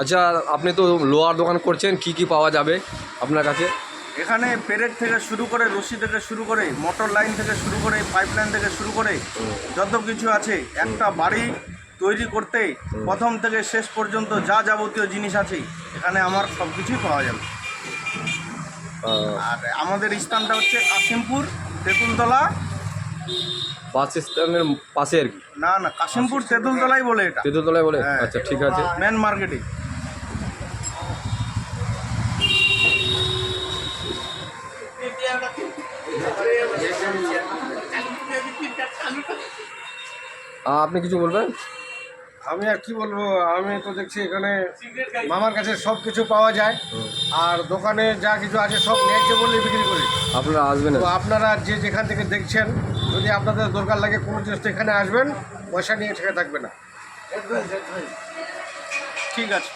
আচ্ছা আপনি তো লোহার দোকান করছেন কি কি পাওয়া যাবে আপনার কাছে? এখানে পেরেক থেকে শুরু করে রশি থেকে শুরু করে মোটর লাইন থেকে শুরু করে পাইপ লাইন থেকে শুরু করে যত কিছু আছে একটা বাড়ি তৈরি করতে প্রথম থেকে শেষ পর্যন্ত যা যাবতীয় জিনিস আছে এখানে আমার সব কিছুই পাওয়া যাবে। আর আমাদের স্থানটা হচ্ছে কাশিমপুর তেঁতুলতলা। বাস স্ট্যান্ডের পাশে আর কি? না না কাশিমপুর তেঁতুলতলাই বলে এটা। তেঁতুলতলায় বলে? হ্যাঁ। আচ্ছা ঠিক আছে। মেন মার্কেটে আপনি কিছু বলবেন? আমি আর কি বলব আমি তো দেখছি এখানে মামার কাছে সব কিছু পাওয়া যায়। আর দোকানে যা কিছু আছে সব ন্যায্য বললে বিক্রি করি। আপনারা আসবেন তো আপনারা যে যেখান থেকে দেখছেন যদি আপনাদের দরকার লাগে কোনো জিনিস এখানে আসবেন পয়সা নিয়ে ঠেকে থাকবে না। ঠিক আছে।